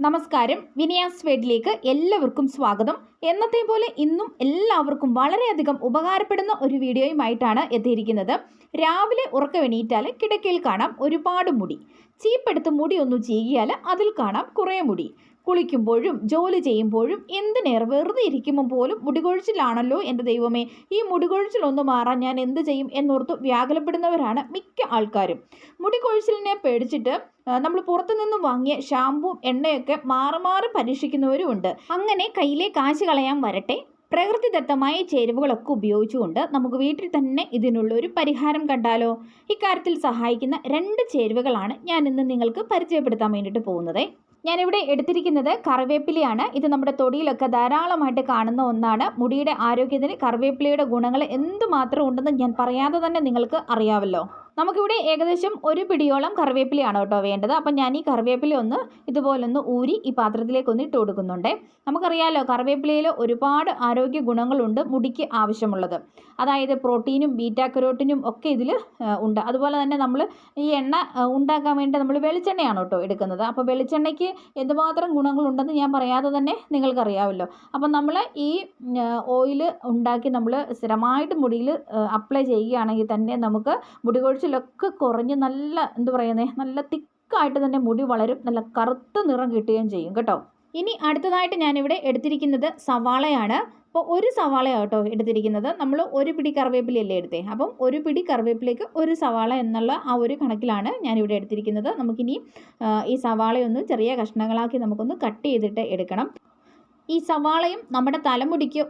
നമസ്കാരം. വിനിയാസ് വേഡിലേക്ക് എല്ലാവർക്കും സ്വാഗതം. എന്നത്തെ പോലെ ഇന്നും എല്ലാവർക്കും വളരെയധികം ഉപകാരപ്പെടുന്ന ഒരു വീഡിയോയുമായിട്ടാണ് എത്തിയിരിക്കുന്നത്. രാവിലെ ഉറക്കമെണീറ്റാൽ കിടക്കയിൽ കാണാം ഒരുപാട് മുടി. ചീപ്പെടുത്ത് മുടി ഒന്ന് ചീകിയാൽ അതിൽ കാണാം കുറേ മുടി. കുളിക്കുമ്പോഴും ജോലി ചെയ്യുമ്പോഴും എന്തിനേറെ വെറുതെ ഇരിക്കുമ്പോൾ പോലും മുടികൊഴിച്ചിലാണല്ലോ എന്റെ ദൈവമേ. ഈ മുടികൊഴിച്ചിലൊന്ന് മാറാൻ ഞാൻ എന്ത് ചെയ്യും എന്നോർത്ത് വ്യാകുലപ്പെടുന്നവരാണ് മിക്ക ആൾക്കാരും. മുടികൊഴിച്ചിലിനെ പേടിച്ചിട്ട് നമ്മൾ പുറത്തു നിന്നും വാങ്ങിയ ഷാമ്പും എണ്ണയൊക്കെ മാറി മാറി പരീക്ഷിക്കുന്നവരും ഉണ്ട്. അങ്ങനെ കയ്യിലെ കാശ് കളയാൻ വരട്ടെ. പ്രകൃതിദത്തമായ ചേരുവകളൊക്കെ ഉപയോഗിച്ചുകൊണ്ട് നമുക്ക് വീട്ടിൽ തന്നെ ഇതിനുള്ള ഒരു പരിഹാരം കണ്ടാലോ? ഇക്കാര്യത്തിൽ സഹായിക്കുന്ന രണ്ട് ചേരുവകളാണ് ഞാൻ ഇന്ന് നിങ്ങൾക്ക് പരിചയപ്പെടുത്താൻ വേണ്ടിയിട്ട് പോകുന്നത്. ഞാനിവിടെ എടുത്തിരിക്കുന്നത് കറിവേപ്പിലയാണ്. ഇത് നമ്മുടെ തൊടിയിലൊക്കെ ധാരാളമായിട്ട് കാണുന്ന ഒന്നാണ്. മുടിയുടെ ആരോഗ്യത്തിന് കറിവേപ്പിലയുടെ ഗുണങ്ങൾ എന്തുമാത്രം ഉണ്ടെന്ന് ഞാൻ പറയാതെ തന്നെ നിങ്ങൾക്ക് അറിയാമല്ലോ നമുക്കിവിടെ ഏകദേശം ഒരു പിടിയോളം കറിവേപ്പിലയാണ് കേട്ടോ വേണ്ടത്. അപ്പം ഞാൻ ഈ കറിവേപ്പില ഒന്ന് ഇതുപോലെ ഒന്ന് ഊരി ഈ പാത്രത്തിലേക്ക് ഒന്ന് ഇട്ട് കൊടുക്കുന്നുണ്ട്. നമുക്കറിയാലോ കറിവേപ്പിലയിൽ ഒരുപാട് ആരോഗ്യ ഗുണങ്ങളുണ്ട് മുടിക്ക് ആവശ്യമുള്ളത്. അതായത് പ്രോട്ടീനും ബീറ്റാ കരോട്ടിനും ഒക്കെ ഇതിൽ ഉണ്ട്. അതുപോലെ തന്നെ നമ്മൾ ഈ എണ്ണ ഉണ്ടാക്കാൻ വേണ്ടി നമ്മൾ വെളിച്ചെണ്ണയാണ് കേട്ടോ എടുക്കുന്നത്. അപ്പോൾ വെളിച്ചെണ്ണയ്ക്ക് എന്തുമാത്രം ഗുണങ്ങളുണ്ടെന്ന് ഞാൻ പറയാതെ തന്നെ നിങ്ങൾക്കറിയാമല്ലോ. അപ്പം നമ്മൾ ഈ ഓയിൽ ഉണ്ടാക്കി നമ്മൾ സ്ഥിരമായിട്ട് മുടിയിൽ അപ്ലൈ ചെയ്യുകയാണെങ്കിൽ തന്നെ നമുക്ക് മുടി കൊഴിച്ചിലൊക്കെ കുറഞ്ഞ് നല്ല എന്താ പറയുന്നത് നല്ല തിക്കായിട്ട് തന്നെ മുടി വളരും നല്ല കറുത്ത നിറം കിട്ടുകയും ചെയ്യും കേട്ടോ. ഇനി അടുത്തതായിട്ട് ഞാനിവിടെ എടുത്തിരിക്കുന്നത് സവാളയാണ്. അപ്പോൾ ഒരു സവാള കേട്ടോ എടുത്തിരിക്കുന്നത്. നമ്മൾ ഒരു പിടി കറിവേപ്പിലയല്ലേ എടുത്തേ? അപ്പം ഒരു പിടി കറിവേപ്പിലേക്ക് ഒരു സവാള എന്നുള്ള ആ ഒരു കണക്കിലാണ് ഞാനിവിടെ എടുത്തിരിക്കുന്നത്. നമുക്കിനി ഈ സവാളയൊന്ന് ചെറിയ കഷ്ണങ്ങളാക്കി നമുക്കൊന്ന് കട്ട് ചെയ്തിട്ട് എടുക്കണം. ഈ സവാളയും നമ്മുടെ തലമുടിക്ക്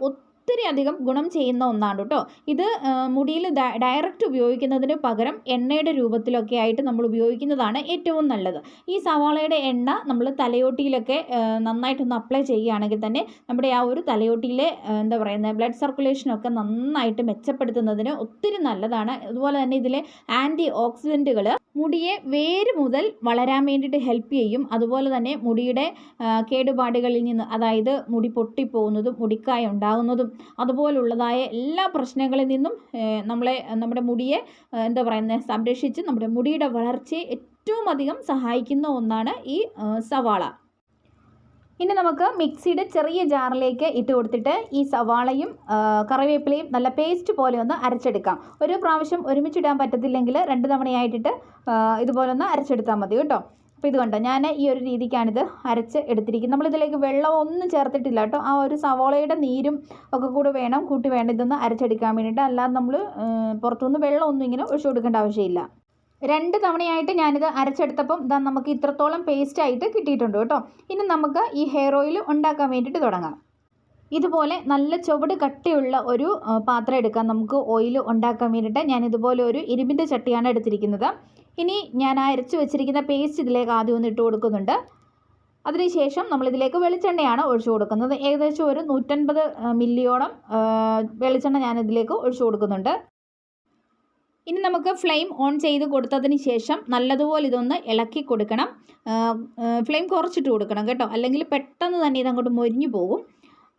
അധികം ഗുണം ചെയ്യുന്ന ഒന്നാണ് കേട്ടോ ഇത് മുടിയിൽ ഡയറക്റ്റ് ഉപയോഗിക്കുന്നതിന് പകരം എണ്ണയുടെ രൂപത്തിലൊക്കെ ആയിട്ട് നമ്മൾ ഉപയോഗിക്കുന്നതാണ് ഏറ്റവും നല്ലത്. ഈ സവാളയുടെ എണ്ണ നമ്മൾ തലയോട്ടിയിലൊക്കെ നന്നായിട്ടൊന്ന് അപ്ലൈ ചെയ്യുകയാണെങ്കിൽ തന്നെ നമ്മുടെ ആ ഒരു തലയോട്ടിയിലെ എന്താ പറയുന്നത് ബ്ലഡ് സർക്കുലേഷനൊക്കെ നന്നായിട്ട് മെച്ചപ്പെടുത്തുന്നതിന് ഒത്തിരി നല്ലതാണ്. അതുപോലെ തന്നെ ഇതിലെ ആന്റി ഓക്സിഡന്റുകൾ മുടിയെ വേര് മുതൽ വളരാൻ വേണ്ടിയിട്ട് ഹെൽപ്പ് ചെയ്യും. അതുപോലെ തന്നെ മുടിയുടെ കേടുപാടുകളിൽ നിന്ന് അതായത് മുടി പൊട്ടിപ്പോകുന്നതും മുടിക്കായ ഉണ്ടാകുന്നതും അതുപോലുള്ളതായ എല്ലാ പ്രശ്നങ്ങളിൽ നിന്നും നമ്മളെ നമ്മുടെ മുടിയെ എന്താ പറയുന്നത് സംരക്ഷിച്ച് നമ്മുടെ മുടിയുടെ വളർച്ചയെ ഏറ്റവും അധികം സഹായിക്കുന്ന ഒന്നാണ് ഈ സവാള. ഇനി നമുക്ക് മിക്സിയുടെ ചെറിയ ജാറിലേക്ക് ഇട്ട് കൊടുത്തിട്ട് ഈ സവാളയും കറിവേപ്പിലയും നല്ല പേസ്റ്റ് പോലെ ഒന്ന് അരച്ചെടുക്കാം. ഒരു പ്രാവശ്യം ഒരുമിച്ചിടാൻ പറ്റത്തില്ലെങ്കിൽ രണ്ട് തവണയായിട്ടിട്ട് ഇതുപോലെ ഒന്ന് അരച്ചെടുത്താൽ മതി കേട്ടോ. അപ്പോൾ ഇത് കണ്ടോ? ഞാൻ ഈ ഒരു രീതിക്കാണിത് അരച്ച് എടുത്തിരിക്കുന്നത്. നമ്മളിതിലേക്ക് വെള്ളം ഒന്നും ചേർത്തിട്ടില്ല കേട്ടോ. ആ ഒരു സവോളയുടെ നീരും ഒക്കെ കൂടെ വേണം. കൂട്ടി വേണം ഇതൊന്ന് അരച്ചെടുക്കാൻ വേണ്ടിയിട്ട്. അല്ലാതെ നമ്മൾ പുറത്തുനിന്ന് വെള്ളം ഒന്നും ഇങ്ങനെ ഒഴിച്ചു കൊടുക്കേണ്ട ആവശ്യമില്ല. രണ്ട് തവണയായിട്ട് ഞാനിത് അരച്ചെടുത്തപ്പം ഇതാ നമുക്ക് ഇത്രത്തോളം പേസ്റ്റ് ആയിട്ട് കിട്ടിയിട്ടുണ്ട് കേട്ടോ. ഇനി നമുക്ക് ഈ ഹെയർ ഓയിൽ ഉണ്ടാക്കാൻ വേണ്ടിയിട്ട് തുടങ്ങാം. ഇതുപോലെ നല്ല ചുവട് കട്ടിയുള്ള ഒരു പാത്രം എടുക്കാം. നമുക്ക് ഓയിൽ ഉണ്ടാക്കാൻ വേണ്ടിയിട്ട്. ഞാൻ ഇതുപോലെ ഒരു ഇരുമ്പിന്റെ ചട്ടിയാണ് എടുത്തിരിക്കുന്നത്. ഇനി ഞാൻ അരച്ച് വെച്ചിരിക്കുന്ന പേസ്റ്റ് ഇതിലേക്ക് ആദ്യം ഒന്ന് ഇട്ട് കൊടുക്കുന്നുണ്ട്. അതിനുശേഷം നമ്മളിതിലേക്ക് വെളിച്ചെണ്ണയാണ് ഒഴിച്ചു കൊടുക്കുന്നത്. ഏകദേശം ഒരു നൂറ്റൻപത് മില്ലിയോളം വെളിച്ചെണ്ണ ഞാൻ ഇതിലേക്ക് ഒഴിച്ചു കൊടുക്കുന്നുണ്ട്. ഇനി നമുക്ക് ഫ്ലെയിം ഓൺ ചെയ്ത് കൊടുത്തതിന് ശേഷം നല്ലതുപോലെ ഇതൊന്ന് ഇളക്കി കൊടുക്കണം. ഫ്ലെയിം കുറച്ചിട്ട് കൊടുക്കണം കേട്ടോ. അല്ലെങ്കിൽ പെട്ടെന്ന് തന്നെ ഇതങ്ങോട്ട് മൊരിഞ്ഞു പോകും.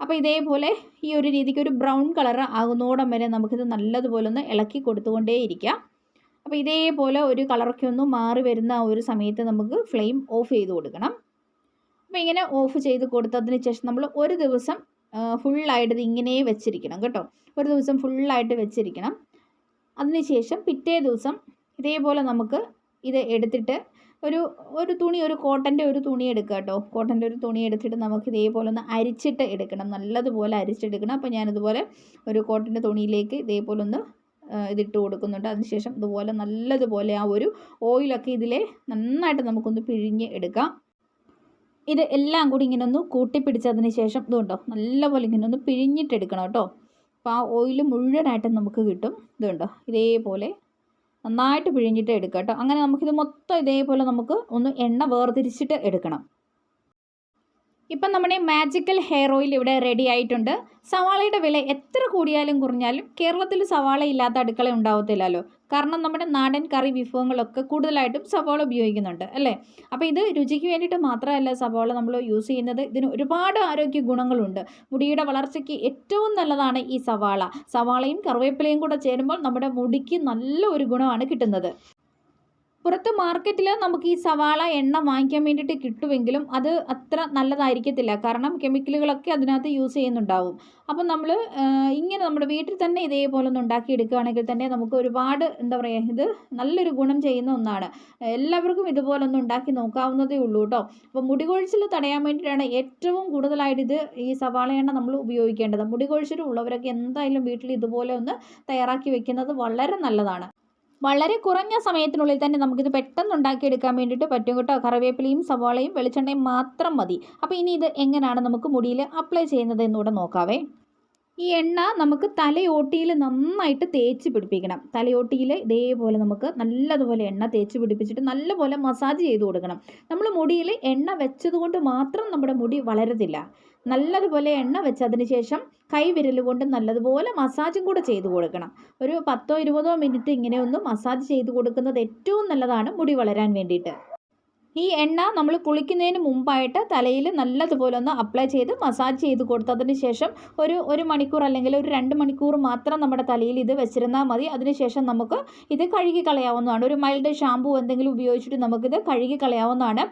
അപ്പോൾ ഇതേപോലെ ഈ ഒരു രീതിക്ക് ഒരു ബ്രൗൺ കളർ ആകുന്നോടം വരെ നമുക്കിത് നല്ലതുപോലെ ഒന്ന് ഇളക്കി കൊടുത്തുകൊണ്ടേയിരിക്കാം. അപ്പോൾ ഇതേപോലെ ഒരു കളറൊക്കെ ഒന്ന് മാറി വരുന്ന ഒരു സമയത്ത് നമുക്ക് ഫ്ലെയിം ഓഫ് ചെയ്ത് കൊടുക്കണം. അപ്പോൾ ഇങ്ങനെ ഓഫ് ചെയ്ത് കൊടുത്തതിന് ശേഷം നമ്മൾ ഒരു ദിവസം ഫുള്ളായിട്ട് ഇങ്ങനെ വെച്ചിരിക്കണം കേട്ടോ. ഒരു ദിവസം ഫുള്ളായിട്ട് വെച്ചിരിക്കണം. അതിനുശേഷം പിറ്റേ ദിവസം ഇതേപോലെ നമുക്ക് ഇത് എടുത്തിട്ട് ഒരു ഒരു തുണി ഒരു കോട്ടന്റെ ഒരു തുണി എടുക്കുക കേട്ടോ. കോട്ടന്റെ ഒരു തുണി എടുത്തിട്ട് നമുക്ക് ഇതേപോലെ ഒന്ന് അരിച്ചിട്ട് എടുക്കണം. നല്ലതുപോലെ അരിച്ചെടുക്കണം. അപ്പോൾ ഞാനിതുപോലെ ഒരു കോട്ടന്റെ തുണിയിലേക്ക് ഇതേപോലെ ഒന്ന് ഇതിട്ട് കൊടുക്കുന്നുണ്ട്. അതിനുശേഷം ഇതുപോലെ നല്ലതുപോലെ ആ ഒരു ഓയിലൊക്കെ ഇതിലെ നന്നായിട്ട് നമുക്കൊന്ന് പിഴിഞ്ഞ് എടുക്കാം. ഇത് എല്ലാം കൂടി ഇങ്ങനെ ഒന്ന് കൂട്ടിപ്പിടിച്ചതിന് ശേഷം ഇതുണ്ടോ നല്ലപോലെ ഇങ്ങനെ ഒന്ന് പിഴിഞ്ഞിട്ടെടുക്കണം കേട്ടോ. അപ്പോൾ ആ ഓയിൽ മുഴുവനായിട്ട് നമുക്ക് കിട്ടും. ഇതുണ്ടോ ഇതേപോലെ നന്നായിട്ട് പിഴിഞ്ഞിട്ട് എടുക്കാം കേട്ടോ. അങ്ങനെ നമുക്കിത് മൊത്തം ഇതേപോലെ നമുക്ക് ഒന്ന് എണ്ണ വേർതിരിച്ചിട്ട് എടുക്കണം. ഇപ്പം നമ്മുടെ മാജിക്കൽ ഹെയർ ഓയിൽ ഇവിടെ റെഡി ആയിട്ടുണ്ട്. സവാളയുടെ വില എത്ര കൂടിയാലും കുറഞ്ഞാലും കേരളത്തിൽ സവാള ഇല്ലാത്ത അടുക്കള ഉണ്ടാവത്തില്ലല്ലോ. കാരണം നമ്മുടെ നാടൻ കറി വിഭവങ്ങളൊക്കെ കൂടുതലായിട്ടും സവാള ഉപയോഗിക്കുന്നുണ്ട് അല്ലേ? അപ്പോൾ ഇത് രുചിക്ക് വേണ്ടിയിട്ട് മാത്രമല്ല സവാള നമ്മൾ യൂസ് ചെയ്യുന്നത്. ഇതിന് ഒരുപാട് ആരോഗ്യ ഗുണങ്ങളുണ്ട്. മുടിയുടെ വളർച്ചയ്ക്ക് ഏറ്റവും നല്ലതാണ് ഈ സവാള. സവാളയും കറിവേപ്പിലയും കൂടെ ചേരുമ്പോൾ നമ്മുടെ മുടിക്ക് നല്ല ഒരു ഗുണമാണ് കിട്ടുന്നത്. പുറത്ത് മാർക്കറ്റിൽ നമുക്ക് ഈ സവാള എണ്ണ വാങ്ങിക്കാൻ വേണ്ടിയിട്ട് കിട്ടുമെങ്കിലും അത് അത്ര നല്ലതായിരിക്കത്തില്ല. കാരണം കെമിക്കലുകളൊക്കെ അതിനകത്ത് യൂസ് ചെയ്യുന്നുണ്ടാവും. അപ്പം നമ്മൾ ഇങ്ങനെ നമ്മുടെ വീട്ടിൽ തന്നെ ഇതേപോലെ ഒന്ന് ഉണ്ടാക്കിയെടുക്കുകയാണെങ്കിൽ തന്നെ നമുക്ക് ഒരുപാട് എന്താ പറയുക ഇത് നല്ലൊരു ഗുണം ചെയ്യുന്ന ഒന്നാണ്. എല്ലാവർക്കും ഇതുപോലെ ഒന്ന് ഉണ്ടാക്കി നോക്കാവുന്നതേ ഉള്ളൂ കേട്ടോ. അപ്പോൾ മുടികൊഴിച്ചിൽ തടയാൻ വേണ്ടിയിട്ടാണ് ഏറ്റവും കൂടുതലായിട്ട് ഇത് ഈ സവാള എണ്ണ നമ്മൾ ഉപയോഗിക്കേണ്ടത്. മുടി കൊഴിച്ചിൽ ഉള്ളവരൊക്കെ എന്തായാലും വീട്ടിൽ ഇതുപോലെ ഒന്ന് തയ്യാറാക്കി വെക്കുന്നത് വളരെ നല്ലതാണ്. വളരെ കുറഞ്ഞ സമയത്തിനുള്ളിൽ തന്നെ നമുക്കിത് പെട്ടെന്ന് ഉണ്ടാക്കിയെടുക്കാൻ വേണ്ടിയിട്ട് പറ്റും കേട്ടോ. കറിവേപ്പിലയും സവാളയും വെളിച്ചെണ്ണയും മാത്രം മതി. അപ്പോൾ ഇനി ഇത് എങ്ങനെയാണ് നമുക്ക് മുടിയിൽ അപ്ലൈ ചെയ്യുന്നത് എന്നൂടെ നോക്കാവേ. ഈ എണ്ണ നമുക്ക് തലയോട്ടിയിൽ നന്നായിട്ട് തേച്ച് പിടിപ്പിക്കണം. തലയോട്ടിയിൽ ഇതേപോലെ നമുക്ക് നല്ലതുപോലെ എണ്ണ തേച്ച് പിടിപ്പിച്ചിട്ട് നല്ലപോലെ മസാജ് ചെയ്ത് കൊടുക്കണം. നമ്മൾ മുടിയിൽ എണ്ണ വെച്ചതുകൊണ്ട് മാത്രം നമ്മുടെ മുടി വളരത്തില്ല. നല്ലതുപോലെ എണ്ണ വെച്ചതിന് ശേഷം കൈവിരൽ കൊണ്ട് നല്ലതുപോലെ മസാജും കൂടെ ചെയ്ത് കൊടുക്കണം. ഒരു പത്തോ ഇരുപതോ മിനിറ്റ് ഇങ്ങനെ ഒന്ന് മസാജ് ചെയ്ത് കൊടുക്കുന്നത് ഏറ്റവും നല്ലതാണ് മുടി വളരാൻ വേണ്ടിയിട്ട്. ഈ എണ്ണ നമ്മൾ കുളിക്കുന്നതിന് മുമ്പായിട്ട് തലയിൽ നല്ലതുപോലെ ഒന്ന് അപ്ലൈ ചെയ്ത് മസാജ് ചെയ്ത് കൊടുത്തതിന് ശേഷം ഒരു ഒരു മണിക്കൂർ അല്ലെങ്കിൽ ഒരു രണ്ട് മണിക്കൂർ മാത്രം നമ്മുടെ തലയിൽ ഇത് വെച്ചിരുന്നാൽ മതി. അതിനുശേഷം നമുക്ക് ഇത് കഴുകി കളയാവുന്നതാണ്. ഒരു മൈൽഡ് ഷാമ്പു എന്തെങ്കിലും ഉപയോഗിച്ചിട്ട് നമുക്കിത് കഴുകി കളയാവുന്നതാണ്.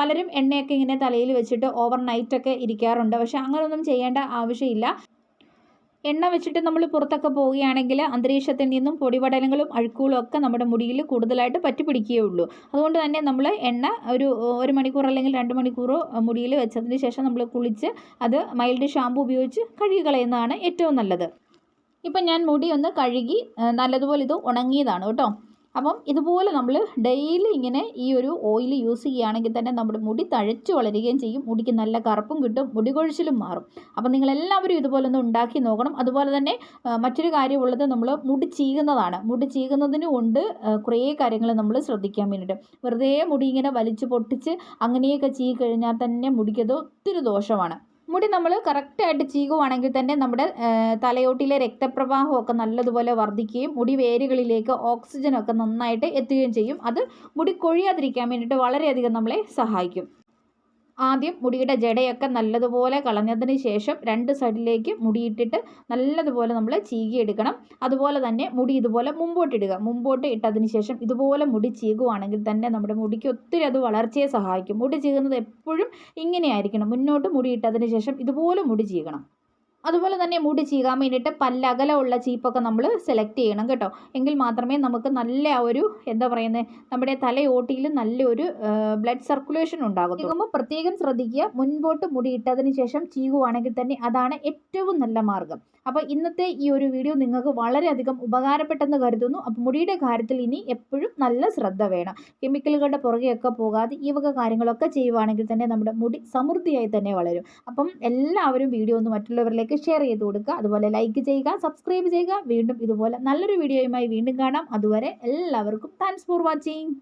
പലരും എണ്ണയൊക്കെ ഇങ്ങനെ തലയിൽ വെച്ചിട്ട് ഓവർ നൈറ്റൊക്കെ ഇരിക്കാറുണ്ട്. പക്ഷേ അങ്ങനെയൊന്നും ചെയ്യേണ്ട ആവശ്യമില്ല. എണ്ണ വെച്ചിട്ട് നമ്മൾ പുറത്തൊക്കെ പോവുകയാണെങ്കിൽ അന്തരീക്ഷത്തിൽ നിന്നും പൊടിപടലങ്ങളും അഴുക്കുകളും ഒക്കെ നമ്മുടെ മുടിയിൽ കൂടുതലായിട്ട് പറ്റി പിടിക്കുകയുള്ളൂ അതുകൊണ്ട് തന്നെ നമ്മൾ എണ്ണ ഒരു ഒരു മണിക്കൂർ അല്ലെങ്കിൽ രണ്ട് മണിക്കൂറോ മുടിയിൽ വെച്ചതിന് ശേഷം നമ്മൾ കുളിച്ച് അത് മൈൽഡ് ഷാമ്പു ഉപയോഗിച്ച് കഴുകി കളയുന്നതാണ് ഏറ്റവും നല്ലത്. ഇപ്പം ഞാൻ മുടി ഒന്ന് കഴുകി നല്ലതുപോലെ ഇത് ഉണങ്ങിയതാണ് കേട്ടോ. അപ്പം ഇതുപോലെ നമ്മൾ ഡെയിലി ഇങ്ങനെ ഈ ഒരു ഓയിൽ യൂസ് ചെയ്യുകയാണെങ്കിൽ തന്നെ നമ്മുടെ മുടി തഴച്ചു വളരുകയും ചെയ്യും. മുടിക്ക് നല്ല കറുപ്പും കിട്ടും മുടി കൊഴിച്ചിലും മാറും. അപ്പം നിങ്ങളെല്ലാവരും ഇതുപോലെ ഒന്ന് ഉണ്ടാക്കി നോക്കണം. അതുപോലെ തന്നെ മറ്റൊരു കാര്യമുള്ളത് നമ്മൾ മുടി ചീകുന്നതാണ്. മുടി ചീകുന്നതിന് കൊണ്ട് കുറേ കാര്യങ്ങൾ നമ്മൾ ശ്രദ്ധിക്കാൻ വേണ്ടിയിട്ട്. വെറുതെ മുടി ഇങ്ങനെ വലിച്ചു പൊട്ടിച്ച് അങ്ങനെയൊക്കെ ചീ കഴിഞ്ഞാൽ തന്നെ മുടിക്കത് ഒത്തിരി ദോഷമാണ്. മുടി നമ്മൾ കറക്റ്റായിട്ട് ചീകുവാണെങ്കിൽ തന്നെ നമ്മുടെ തലയോട്ടിലെ രക്തപ്രവാഹമൊക്കെ നല്ലതുപോലെ വർദ്ധിക്കുകയും മുടി വേരുകളിലേക്ക് ഓക്സിജനൊക്കെ നന്നായിട്ട് എത്തുകയും ചെയ്യും. അത് മുടി കൊഴിയാതിരിക്കാൻ വേണ്ടിയിട്ട് വളരെയധികം നമ്മളെ സഹായിക്കും. ആദ്യം മുടിയുടെ ജടയൊക്കെ നല്ലതുപോലെ കളഞ്ഞതിന് ശേഷം രണ്ട് സൈഡിലേക്ക് മുടിയിട്ടിട്ട് നല്ലതുപോലെ നമ്മൾ ചീകിയെടുക്കണം. അതുപോലെ തന്നെ മുടി ഇതുപോലെ മുമ്പോട്ടിടുക മുമ്പോട്ട് ഇട്ടതിന് ശേഷം ഇതുപോലെ മുടി ചീകുവാണെങ്കിൽ തന്നെ നമ്മുടെ മുടിക്ക് ഒത്തിരി അത് വളർച്ചയെ സഹായിക്കും. മുടി ചീകുന്നത് എപ്പോഴും ഇങ്ങനെയായിരിക്കണം. മുന്നോട്ട് മുടി ഇട്ടതിന് ശേഷം ഇതുപോലെ മുടി ചീകണം. അതുപോലെ തന്നെ മുടി ചീകാൻ വേണ്ടിയിട്ട് പല്ലകലമുള്ള ചീപ്പൊക്കെ നമ്മൾ സെലക്ട് ചെയ്യണം കേട്ടോ. എങ്കിൽ മാത്രമേ നമുക്ക് നല്ല ഒരു എന്താ പറയുന്നത് നമ്മുടെ തലയോട്ടിയിൽ നല്ലൊരു ബ്ലഡ് സർക്കുലേഷൻ ഉണ്ടാകും ചീകുമ്പോൾ പ്രത്യേകം ശ്രദ്ധിക്കുക. മുൻപോട്ട് മുടി ഇട്ടതിന് ശേഷം ചീകുവാണെങ്കിൽ തന്നെ അതാണ് ഏറ്റവും നല്ല മാർഗം. അപ്പോൾ ഇന്നത്തെ ഈ ഒരു വീഡിയോ നിങ്ങൾക്ക് വളരെയധികം ഉപകാരപ്പെട്ടെന്ന് കരുതുന്നു. അപ്പോൾ മുടിയുടെ കാര്യത്തിൽ ഇനി എപ്പോഴും നല്ല ശ്രദ്ധ വേണം. കെമിക്കലുകളുടെ പുറകെയൊക്കെ പോകാതെ ഈ വക കാര്യങ്ങളൊക്കെ ചെയ്യുവാണെങ്കിൽ തന്നെ നമ്മുടെ മുടി സമൃദ്ധിയായി തന്നെ വളരും. അപ്പം എല്ലാവരും വീഡിയോ ഒന്ന് മറ്റുള്ളവരിലേക്ക് ഷെയർ ചെയ്ത് കൊടുക്കുക. അതുപോലെ ലൈക്ക് ചെയ്യുക സബ്സ്ക്രൈബ് ചെയ്യുക. വീണ്ടും ഇതുപോലെ നല്ലൊരു വീഡിയോയുമായി വീണ്ടും കാണാം. അതുവരെ എല്ലാവർക്കും താങ്ക്സ് ഫോർ വാച്ചിങ്